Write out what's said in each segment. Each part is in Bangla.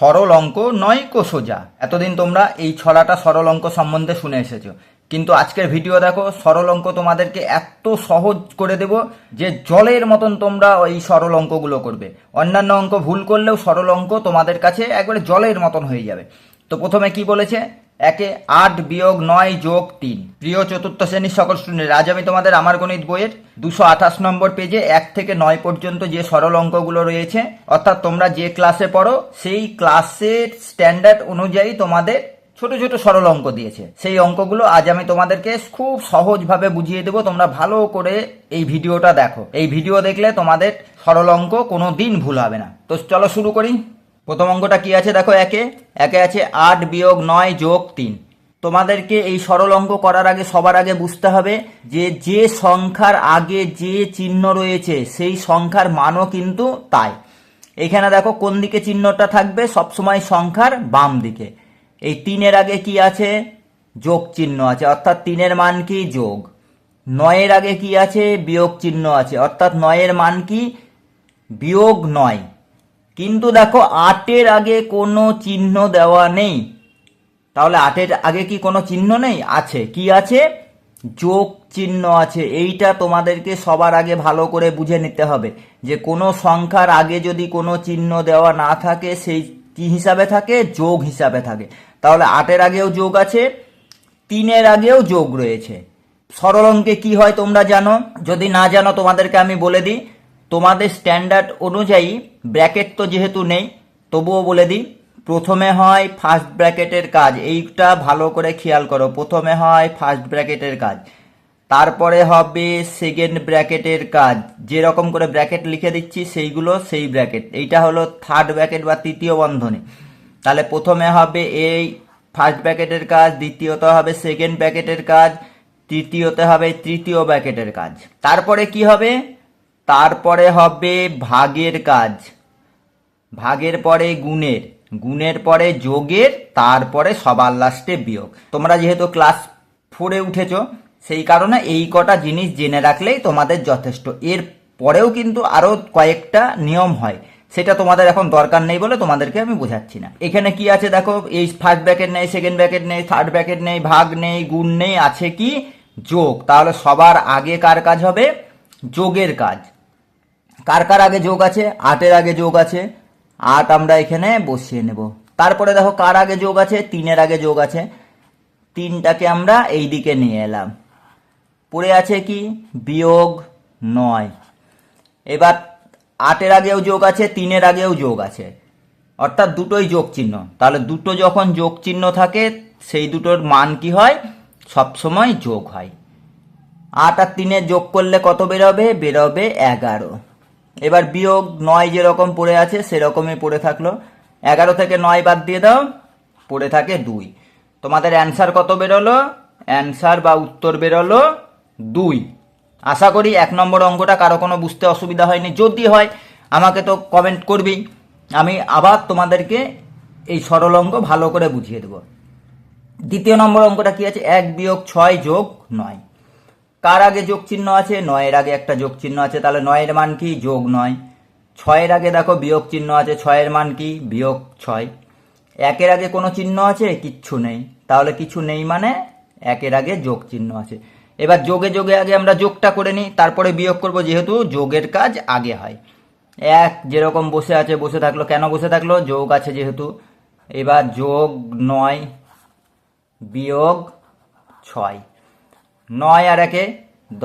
সরল অঙ্ক নয় কো সোজা। এতদিন তোমরা এই ছড়াটা সরল অঙ্ক সম্বন্ধে শুনে এসেছ। কিন্তু আজকের ভিডিও দেখো সরল অঙ্ক তোমাদেরকে এত সহজ করে দেব যে জলের মতন তোমরা এই সরল অঙ্কগুলো করবে। অন্যান্য অঙ্ক ভুল করলেও সরল অঙ্ক তোমাদের কাছে একবারে জলের মতন হয়ে যাবে। তো প্রথমে কি বলেছে? একে আট বিয়োগ নয় যোগ তিন। প্রিয় চতুর্থ শ্রেণির সকল স্টুডেন্ট আজ আমি তোমাদের আমার গণিত বইয়ের দুশো আঠাশ নম্বর পেজে এক থেকে নয় পর্যন্ত যে সরল অঙ্কগুলো রয়েছে, অর্থাৎ তোমরা যে ক্লাসে পড়ো, সেই ক্লাসের স্ট্যান্ডার্ড অনুযায়ী তোমাদের ছোট ছোট সরল অঙ্ক দিয়েছে। সেই অঙ্কগুলো আজ আমি তোমাদেরকে খুব সহজভাবে বুঝিয়ে দেবো, তোমরা ভালো করে এই ভিডিওটা দেখো। এই ভিডিও দেখলে তোমাদের সরল অঙ্ক কোনো দিন ভুল হবে না। তো চলো শুরু করি। প্রথম অঙ্কটা কি আছে? দেখো একে একে আছে আট বিয়োগ নয় যোগ তিন। তোমাদেরকে এই সরল অঙ্ক করার আগে, সবার আগে বুঝতে হবে যে যে সংখ্যার আগে যে চিহ্ন রয়েছে, সেই সংখ্যার মানও কিন্তু তাই। এখানে দেখো কোন দিকে চিহ্নটা থাকবে? সবসময় সংখ্যার বাম দিকে। এই তিনের আগে কি আছে? যোগ চিহ্ন আছে, অর্থাৎ তিনের মান কি? যোগ। নয়ের আগে কি আছে? বিয়োগ চিহ্ন আছে, অর্থাৎ নয়ের মান কি? বিয়োগ নয়। কিন্তু দেখো আটের আগে কোনো চিহ্ন দেওয়া নেই। তাহলে আটের আগে কি কোনো চিহ্ন নেই? আছে। কি আছে? যোগ চিহ্ন আছে। এইটা তোমাদেরকে সবার আগে ভালো করে বুঝে নিতে হবে যে কোনো সংখ্যার আগে যদি কোনো চিহ্ন দেওয়া না থাকে, সেই কি হিসাবে থাকে? যোগ হিসাবে থাকে। তাহলে আটের আগেও যোগ আছে, তিনের আগেও যোগ রয়েছে। সরল অঙ্কে কি হয় তোমরা জানো? যদি না জানো, তোমাদেরকে আমি বলে দিই। তোমাদের স্ট্যান্ডার্ড অনুযায়ী ব্র্যাকেট তো যেহেতু নেই, তবুও বলে দিই, প্রথমে হয় ফার্স্ট ব্র্যাকেটের কাজ। এইটা ভালো করে খেয়াল করো। প্রথমে হয় ফার্স্ট ব্র্যাকেটের কাজ। তারপরে হবে সেকেন্ড ব্র্যাকেটের কাজ। যেরকম করে ব্র্যাকেট লিখে দিচ্ছি, সেইগুলো সেই ব্র্যাকেট এইটা হলো থার্ড ব্র্যাকেট বা তৃতীয় বন্ধনী। তাহলে প্রথমে হবে এই ফার্স্ট ব্র্যাকেটের কাজ, দ্বিতীয়ত হবে সেকেন্ড ব্র্যাকেটের কাজ, তৃতীয়তে হবে তৃতীয় ব্র্যাকেটের কাজ। তারপরে কি হবে? তারপরে হবে ভাগের কাজ। ভাগের পরে গুণের গুণের পরে যোগের, তারপরে সবার লাস্টে বিয়োগ। তোমরা যেহেতু ক্লাস ফোরে উঠেছো, সেই কারণে এই কটা জিনিস জেনে রাখলেই তোমাদের যথেষ্ট। এর পরেও কিন্তু আরও কয়েকটা নিয়ম হয়, সেটা তোমাদের এখন দরকার নেই বলে তোমাদেরকে আমি বোঝাচ্ছি না। এখানে কি আছে দেখো, এই ফার্স্ট ব্যাকেট নেই সেকেন্ড ব্যাকেট নেই থার্ড ব্র্যাকেট নেই, ভাগ নেই, গুণ নেই, আছে কি? যোগ। তাহলে সবার আগে কার কাজ হবে? যোগের কাজ। কার কার আগে যোগ আছে? আটের আগে যোগ আছে। আট আমরা এখানে বসিয়ে নেব। তারপরে দেখো কার আগে যোগ আছে? তিনের আগে যোগ আছে। তিনটাকে আমরা এই দিকে নিয়ে এলাম। পড়ে আছে কি? বিয়োগ নয়। এবার আটের আগেও যোগ আছে, তিনের আগেও যোগ আছে। অর্থাৎ দুটোই যোগ চিহ্ন তাহলে দুটো যখন যোগ চিহ্ন থাকে, সেই দুটোর মান কি হয়? সবসময় যোগ হয়। আট আর তিনে যোগ করলে কত বেরোবে? বেরোবে এগারো। এবার বিয়োগ নয় যেরকম পড়ে আছে, সেরকমই পড়ে থাকল। এগারো থেকে নয় বাদ দিয়ে দাও, পড়ে থাকে দুই। তোমাদের অ্যান্সার কত বেরোলো? অ্যান্সার বা উত্তর বেরোলো দুই। আশা করি এক নম্বর অঙ্কটা কারও কোনো বুঝতে অসুবিধা হয়নি। যদি হয়, আমাকে তো কমেন্ট করবেই। আমি আবার তোমাদেরকে এই সরল অঙ্ক ভালো করে বুঝিয়ে দেবো। দ্বিতীয় নম্বর অঙ্কটা কি আছে? এক বিয়োগ ছয় যোগ নয়। কার আগে যোগ চিহ্ন আছে? নয়ের আগে একটা যোগ চিহ্ন আছে, তাহলে নয়ের মান কি? যোগ নয়। ছয়ের আগে দেখো বিয়োগ চিহ্ন আছে, ছয়ের মান কি? বিয়োগ ছয়। একের আগে কোনো চিহ্ন আছে? কিচ্ছু নেই। তাহলে কিছু নেই মানে একের আগে যোগ চিহ্ন আছে। এবার যোগে যোগে আগে আমরা যোগটা করে নিই, তারপরে বিয়োগ করব যেহেতু যোগের কাজ আগে হয়। এক যেরকম বসে আছে, বসে থাকল। কেন বসে থাকল? যোগ আছে যেহেতু। এবার যোগ নয়, বিয়োগ ছয়। নয় আর একে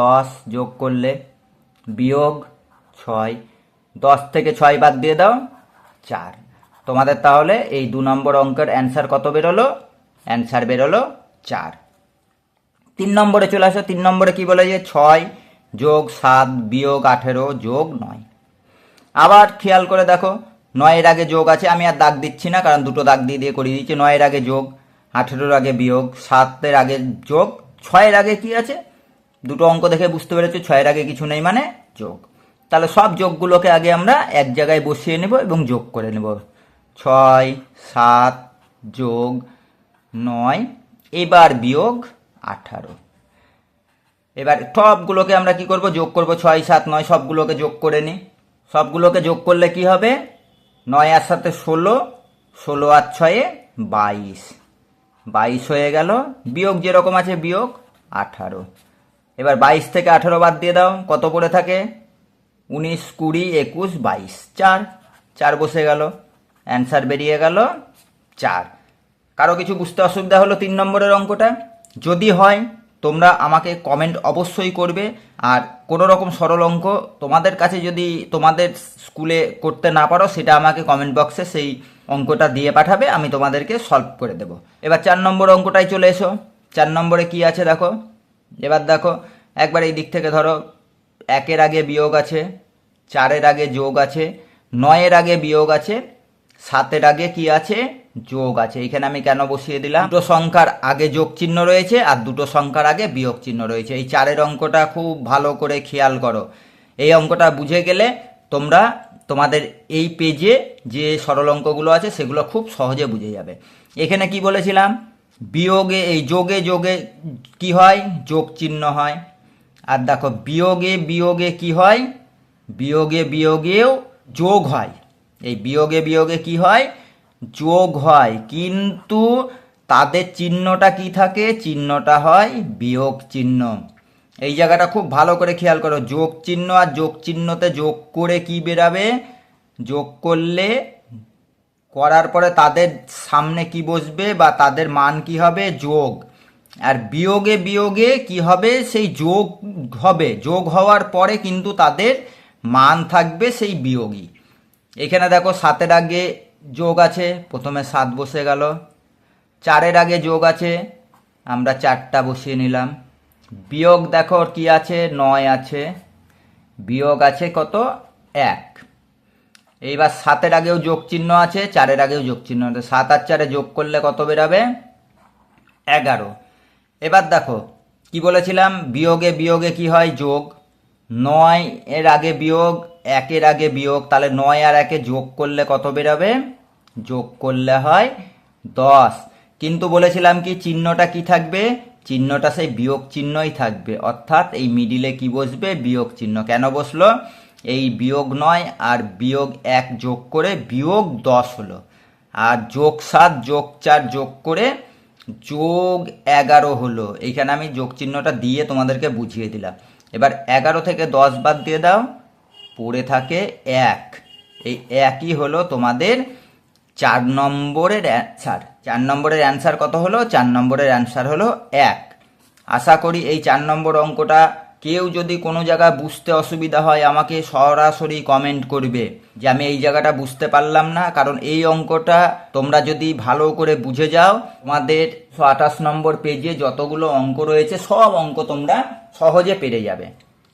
দশ যোগ করলে বিয়োগ ছয়। দশ থেকে ছয় বাদ দিয়ে দাও, চার। তোমাদের তাহলে এই দু নম্বর অঙ্কের অ্যান্সার কত বেরোলো? অ্যান্সার বেরোলো চার। তিন নম্বরে চলে আসো, তিন নম্বরে কি বলে যে ছয় যোগ সাত বিয়োগ আঠেরো যোগ নয়। আবার খেয়াল করে দেখো, নয়ের আগে যোগ আছে, আমি আর দাগ দিচ্ছি না, কারণ দুটো দাগ দিয়ে দিয়ে করিয়ে দিচ্ছি। নয়ের আগে যোগ, আঠেরোর আগে বিয়োগ, সাতের আগে যোগ ছয়ের আগে কি আছে? দুটো অঙ্ক দেখে বুঝতে পেরেছি, ছয়ের আগে কিছু নেই মানে যোগ। তাহলে সব যোগগুলোকে আগে আমরা এক জায়গায় বসিয়ে নেব এবং যোগ করে নেব। ছয়, সাত, যোগ, নয়, এবার বিয়োগ, আঠারো। এবার সবগুলোকে আমরা কি করব? যোগ করব ছয়, সাত, নয়, সবগুলোকে যোগ করে নিই সবগুলোকে যোগ করলে কি হবে? নয় আর সাথে ষোলো ষোলো আর ছয়ে বাইশ। বাইশ হয়ে গেল। বিয়োগ যেরকম আছে বিয়োগ আঠারো। এবার বাইশ থেকে আঠারো বাদ দিয়ে দাও, কত পড়ে থাকে? উনিশ, কুড়ি, একুশ, বাইশ, চার। চার বসে গেল। অ্যান্সার বেরিয়ে গেল চার। কারও কিছু বুঝতে অসুবিধা হলো তিন নম্বরের অঙ্কটা? যদি হয় তোমরা আমাকে কমেন্ট অবশ্যই করবে। আর কোনো রকম সরল অঙ্ক তোমাদের কাছে যদি তোমাদের স্কুলে করতে না পারো, সেটা আমাকে কমেন্ট বক্সে সেই অঙ্কটা দিয়ে পাঠাবে, আমি তোমাদেরকে সলভ করে দেব। এবার চার নম্বর অঙ্কটাই চলে এসো। চার নম্বরে কি আছে দেখো? এবার দেখো, একবার এই দিক থেকে ধরো, একের আগে বিয়োগ আছে, চারের আগে যোগ আছে, নয়ের আগে বিয়োগ আছে, সাতের আগে কি আছে যোগ আছে। এখানে আমি কেন বসিয়ে দিলাম? দুটো সংখ্যার আগে যোগ চিহ্ন রয়েছে আর দুটো সংখ্যার আগে বিয়োগ চিহ্ন রয়েছে। এই চারের অঙ্কটা খুব ভালো করে খেয়াল করো। এই অঙ্কটা বুঝে গেলে তোমরা তোমাদের এই পেজে যে সরল অঙ্কগুলো আছে সেগুলো খুব সহজে বুঝে যাবে। এখানে কি বলেছিলাম? বিয়োগে, এই যোগে যোগে কি হয়? যোগ চিহ্ন হয়। আর দেখো, বিয়োগে বিয়োগে কি হয়? বিয়োগে, বিয়োগেও যোগ হয়। এই বিয়োগে বিয়োগে কি হয়? যোগ হয়। কিন্তু তাদের চিহ্নটা কি থাকে? চিহ্নটা হয় বিয়োগ চিহ্ন। এই জায়গাটা খুব ভালো করে খেয়াল করো। যোগ চিহ্ন আর যোগ চিহ্নতে যোগ করে কি বেরাবে? যোগ করলে করার পরে তাদের সামনে কি বসবে বা তাদের মান কি হবে? যোগ। আর বিয়োগে বিয়োগে কি হবে? সেই যোগ হবে। যোগ হওয়ার পরে কিন্তু তাদের মান থাকবে সেই বিয়োগী এখানে দেখো সাতের আগে যোগ আছে, প্রথমে সাত বসে গেল। চারের আগে যোগ আছে, আমরা চারটা বসিয়ে নিলাম। বিয়োগ দেখো কি আছে, নয় আছে। বিয়োগ আছে কত? এক। এইবার সাতের আগেও যোগ চিহ্ন আছে, চারের আগেও যোগ চিহ্ন আছে। সাত আর চারে যোগ করলে কত বেরাবে? এগারো। এবার দেখো, কি বলেছিলাম? বিয়োগে বিয়োগে কি হয়? যোগ। নয় এর আগে বিয়োগ একের আগে বিয়োগ, তাহলে নয় আর একে যোগ করলে কত বেরোবে? যোগ করলে হয় দশ। কিন্তু বলেছিলাম কি, চিহ্নটা কি থাকবে? চিহ্নটা সেই বিয়োগ চিহ্নই থাকবে। অর্থাৎ এই মিডিলে কি বসবে? বিয়োগ চিহ্ন। কেন বসল? এই বিয়োগ নয় আর বিয়োগ এক যোগ করে বিয়োগ দশ হলো। আর যোগ সাত, যোগ চার যোগ করে যোগ এগারো হলো। এইখানে আমি যোগ চিহ্নটা দিয়ে তোমাদেরকে বুঝিয়ে দিলাম। এবার এগারো থেকে দশ বাদ দিয়ে দাও। পড়ে থাকে এক। এই একই হলো তোমাদের চার নম্বরের অ্যান্সার চার নম্বরের অ্যান্সার কত হলো? চার নম্বরের অ্যান্সার হলো এক। আশা করি এই চার নম্বর অঙ্কটা কেউ যদি কোনো জায়গায় বুঝতে অসুবিধা হয়, আমাকে সরাসরি কমেন্ট করবে যে আমি এই জায়গাটা বুঝতে পারলাম না, কারণ এই অঙ্কটা তোমরা যদি ভালো করে বুঝে যাও, তোমাদের আঠাশ নম্বর পেজে যতগুলো অঙ্ক রয়েছে, সব অঙ্ক তোমরা সহজে পেরে যাবে।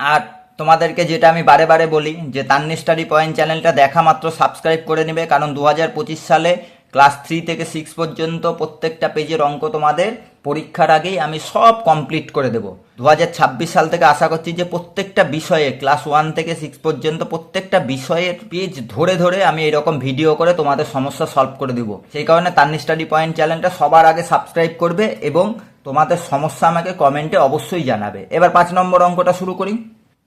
আর তোমাদেরকে যেটা আমি বারে বারে বলি, যে তান্নি স্টাডি পয়েন্ট চ্যানেলটা দেখা মাত্র সাবস্ক্রাইব করে নেবে, কারণ দু হাজার পঁচিশ সালে ক্লাস থ্রি থেকে সিক্স পর্যন্ত প্রত্যেকটা পেজের অঙ্ক তোমাদের পরীক্ষার আগেই আমি সব কমপ্লিট করে দেবো। দু হাজার ছাব্বিশ সাল থেকে আশা করছি যে প্রত্যেকটা বিষয়ে ক্লাস ওয়ান থেকে সিক্স পর্যন্ত প্রত্যেকটা বিষয়ের পেজ ধরে ধরে আমি এরকম ভিডিও করে তোমাদের সমস্যা সলভ করে দেবো। সেই কারণে তান্নি স্টাডি পয়েন্ট চ্যানেলটা সবার আগে সাবস্ক্রাইব করবে এবং তোমাদের সমস্যা আমাকে কমেন্টে অবশ্যই জানাবে। এবার পাঁচ নম্বর অঙ্কটা শুরু করি।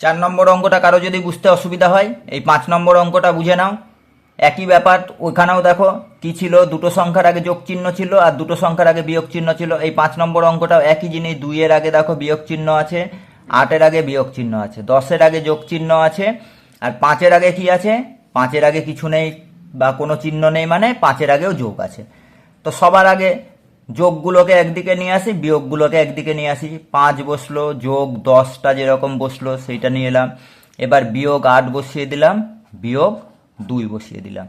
চার নম্বর অঙ্কটা কারও যদি বুঝতে অসুবিধা হয়, এই পাঁচ নম্বর অঙ্কটা বুঝে নাও। একই ব্যাপার, ওইখানেও দেখো কি ছিল, দুটো সংখ্যার আগে যোগ চিহ্ন ছিল আর দুটো সংখ্যার আগে বিয়োগ চিহ্ন ছিল। এই পাঁচ নম্বর অঙ্কটাও একই জিনিস, দুইয়ের আগে দেখো বিয়োগ চিহ্ন আছে, আটের আগে বিয়োগ চিহ্ন আছে, দশের আগে যোগ চিহ্ন আছে আর পাঁচের আগে কি আছে? পাঁচের আগে কিছু নেই বা কোনো চিহ্ন নেই মানে পাঁচের আগেও যোগ আছে। তো সবার আগে যোগগুলোকে একদিকে নিয়ে আসি, বিয়োগগুলোকে একদিকে নিয়ে আসি। পাঁচ বসল, যোগ দশটা যেরকম বসল সেইটা নিয়ে এলাম। এবার বিয়োগ আট বসিয়ে দিলাম, বিয়োগ দুই বসিয়ে দিলাম।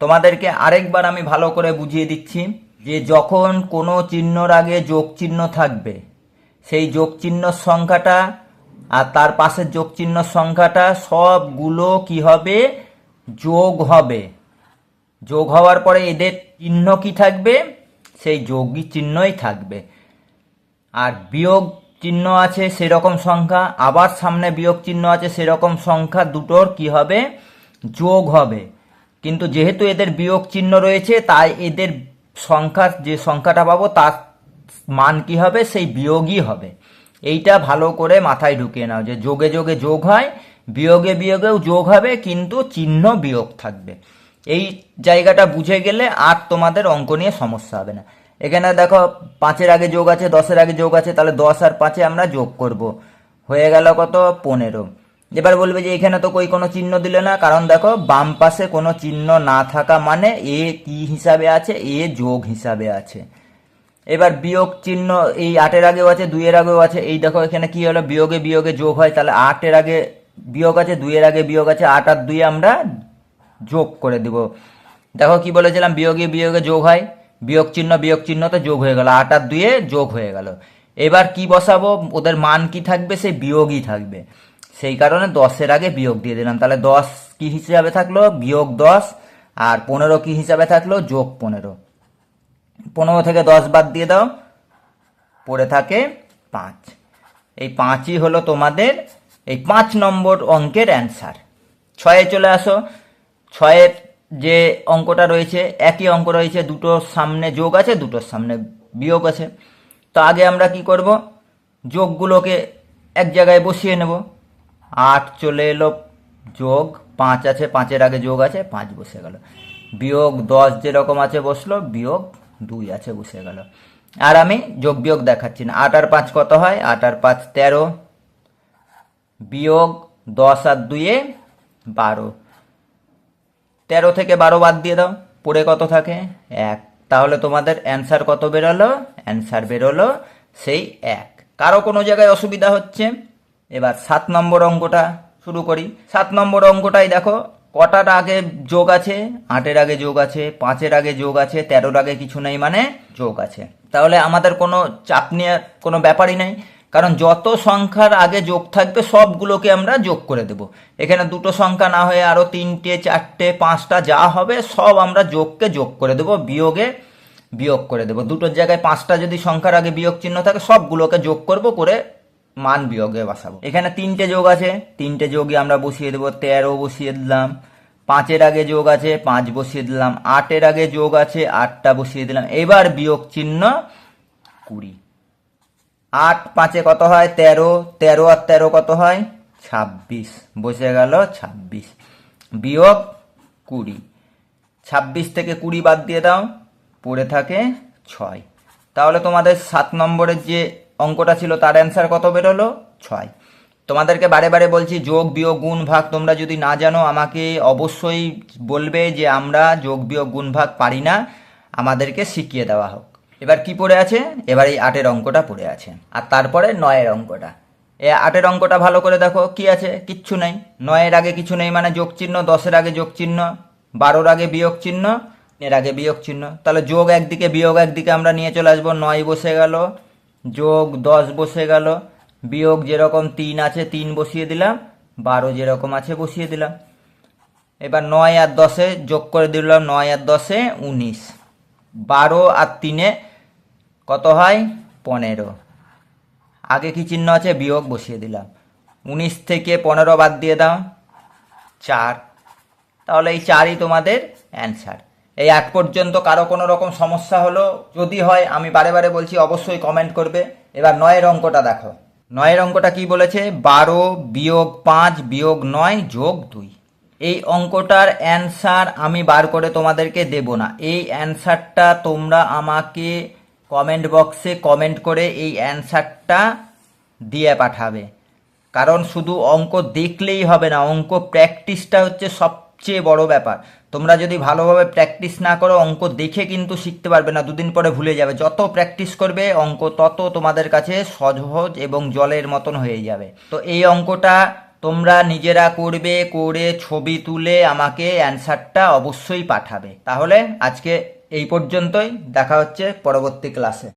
তোমাদেরকে আরেকবার আমি ভালো করে বুঝিয়ে দিচ্ছি যে যখন কোনো চিহ্নর আগে যোগ চিহ্ন থাকবে, সেই যোগ চিহ্ন সংখ্যাটা আর তার পাশের যোগ চিহ্ন সংখ্যাটা সবগুলো কি হবে? যোগ হবে। যোগ হওয়ার পরে এদের চিহ্ন কি থাকবে? সেই যোগী চিহ্নই থাকবে। আর বিয়োগ চিহ্ন আছে সেরকম সংখ্যা, আবার সামনে বিয়োগ চিহ্ন আছে সেরকম সংখ্যা দুটোর কি হবে? যোগ হবে। কিন্তু যেহেতু এদের বিয়োগ চিহ্ন রয়েছে, তাই এদের সংখ্যার যে সংখ্যাটা পাবো তার মান কি হবে? সেই বিয়োগই হবে। এইটা ভালো করে মাথায় ঢুকিয়ে নাও যে যোগে যোগে যোগ হয়, বিয়োগে বিয়োগেও যোগ হবে, কিন্তু চিহ্ন বিয়োগ থাকবে। এই জায়গাটা বুঝে গেলে আর তোমাদের অঙ্ক নিয়ে সমস্যা হবে না। এখানে দেখো, পাঁচের আগে যোগ আছে, দশের আগে যোগ আছে, তাহলে দশ আর পাঁচে আমরা যোগ করব। হয়ে গেল কত? পনেরো। এবার বলবে যে এখানে তো কই কোনো চিহ্ন দিলে না, কারণ দেখো, বাম পাশে কোনো চিহ্ন না থাকা মানে এ কি হিসাবে আছে, এ যোগ হিসাবে আছে। এবার বিয়োগ চিহ্ন, এই আটের আগেও আছে, দুইয়ের আগেও আছে, এই দেখো এখানে কি হলো? বিয়োগে বিয়োগে যোগ হয়, তাহলে আটের আগে বিয়োগ আছে, দুইয়ের আগে বিয়োগ আছে, আট আর দুই আমরা যোগ করে দিব। দেখো কি বলেছিলাম? বিয়োগে বিয়োগে যোগ হয়, বিয়োগ চিহ্ন বিয়োগ চিহ্ন তো যোগ হয়ে গেল। আট আর দুয়ে যোগ হয়ে গেল। এবার কি বসাবো? ওদের মান কি থাকবে? সেই বিয়োগই থাকবে। সেই কারণে দশের আগে বিয়োগ দিয়ে দিলাম। তাহলে দশ কি হিসাবে থাকল? বিয়োগ দশ আর পনেরো কি হিসাবে থাকল? যোগ পনেরো। পনেরো থেকে দশ বাদ দিয়ে দাও। পড়ে থাকে পাঁচ। এই পাঁচই হলো তোমাদের, এই পাঁচ নম্বর অঙ্কের অ্যান্সার ছয়ে চলে আসো। ছয়ের যে অঙ্কটা রয়েছে, একই অঙ্ক রয়েছে দুটোর সামনে যোগ আছে, দুটোর সামনে বিয়োগ আছে। তো আগে আমরা কি করব? যোগগুলোকে এক জায়গায় বসিয়ে নেব। আট চলে এলো, যোগ, পাঁচ আছে, পাঁচের আগে যোগ আছে, পাঁচ বসে গেল। বিয়োগ দশ যেরকম আছে বসল, বিয়োগ দুই আছে বসে গেল। আর আমি যোগ বিয়োগ দেখাচ্ছি না। আট আর পাঁচ কত হয়? আট আর পাঁচ তেরো। বিয়োগ দশ আর দুইয়ে বারো। তেরো থেকে বারো বাদ দিয়ে দাও। পড়ে কত থাকে? এক। তাহলে তোমাদের অ্যান্সার কত বেরোলো? অ্যান্সার বেরোলো সেই এক। কারও কোনো জায়গায় অসুবিধা হচ্ছে? এবার সাত নম্বর অঙ্কটা শুরু করি। সাত নম্বর অঙ্কটাই দেখো, কটার আগে যোগ আছে? আটের আগে যোগ আছে, পাঁচের আগে যোগ আছে, তেরোর আগে কিছু নেই মানে যোগ আছে। তাহলে আমাদের কোনো চাপ নেওয়ার কোনো ব্যাপারই নেই। কারণ যত সংখ্যার আগে যোগ থাকবে, সবগুলোকে আমরা যোগ করে দেব। এখানে দুটো সংখ্যা না হয়ে আরও তিনটে, চারটে, পাঁচটা যা হবে, সব আমরা যোগকে যোগ করে দেব, বিয়োগে বিয়োগ করে দেব। দুটোর জায়গায় পাঁচটা যদি সংখ্যার আগে বিয়োগ চিহ্ন থাকে, সবগুলোকে যোগ করব করে মান বিয়োগে বসাবো। এখানে তিনটে যোগ আছে, তিনটে যোগই আমরা বসিয়ে দেবো, তেরো বসিয়ে দিলাম, পাঁচের আগে যোগ আছে, পাঁচ বসিয়ে দিলাম, আটের আগে যোগ আছে, আটটা বসিয়ে দিলাম। এবার বিয়োগ চিহ্ন কুড়ি। আট পাঁচে কত হয়? তেরো। তেরো আর তেরো কত হয়? ছাব্বিশ। বসে গেল ছাব্বিশ। বিয়োগ কুড়ি। ছাব্বিশ থেকে কুড়ি বাদ দিয়ে দাও। পড়ে থাকে ছয়। তাহলে তোমাদের সাত নম্বরের যে অঙ্কটা ছিল, তার অ্যান্সার কত বেরোলো? ছয়। তোমাদেরকে বারে বারে বলছি, যোগ, বিয়োগ, গুণ, ভাগ তোমরা যদি না জানো, আমাকে অবশ্যই বলবে যে আমরা যোগ, বিয়োগ, গুণ, ভাগ পারি না। আমাদেরকে শিখিয়ে দেওয়া হোক। এবার কি পড়ে আছে? এবার এই আটের অঙ্কটা পড়ে আছে। আর তারপরে নয়ের অঙ্কটা। এ আটের অঙ্কটা ভালো করে দেখো, কি আছে? কিচ্ছু নেই। নয়ের আগে কিছু নেই মানে যোগ চিহ্ন, দশের আগে যোগ চিহ্ন, বারোর আগে বিয়োগ চিহ্ন, এর আগে বিয়োগ চিহ্ন। তাহলে যোগ একদিকে, বিয়োগ একদিকে আমরা নিয়ে চলে আসব। নয় বসে গেল, যোগ দশ বসে গেল, বিয়োগ যেরকম তিন আছে, তিন বসিয়ে দিলাম, বারো যেরকম আছে বসিয়ে দিলাম। এবার নয় আর দশে যোগ করে দিলাম নয় আর দশে উনিশ। বারো আর তিনে কত হয়? পনেরো। আগে কি চিহ্ন আছে? বিয়োগ বসিয়ে দিলাম। উনিশ থেকে পনেরো বাদ দিয়ে দাও। চার। তাহলে এই চারই তোমাদের অ্যান্সার। এই আট পর্যন্ত কারও কোনো রকম সমস্যা হলো? যদি হয়, আমি বারে বারে বলছি, অবশ্যই কমেন্ট করবে। এবার নয়ের অঙ্কটা দেখো। নয়ের অঙ্কটা কি বলেছে? বারো বিয়োগ পাঁচ বিয়োগ নয় যোগ দুই। এই অঙ্কটার অ্যান্সার আমি বার করে তোমাদেরকে দেব না। এই অ্যান্সারটা তোমরা আমাকে কমেন্ট বক্সে কমেন্ট করে এই অ্যান্সারটা দিয়ে পাঠাবে। কারণ শুধু অঙ্ক দেখলেই হবে না, অঙ্ক প্র্যাকটিসটা হচ্ছে সবচেয়ে বড় ব্যাপার। তোমরা যদি ভালোভাবে প্র্যাকটিস না করো, অঙ্ক দেখে কিন্তু শিখতে পারবে না, দুদিন পরে ভুলে যাবে। যত প্র্যাকটিস করবে, অঙ্ক তত তোমাদের কাছে সহজ এবং জলের মতন হয়ে যাবে। তো এই অঙ্কটা তোমরা নিজেরা করবে, করে ছবি তুলে আমাকে অ্যান্সারটা অবশ্যই পাঠাবে। তাহলে আজকে এই পর্যন্তই দেখা হচ্ছে পরবর্তী ক্লাসে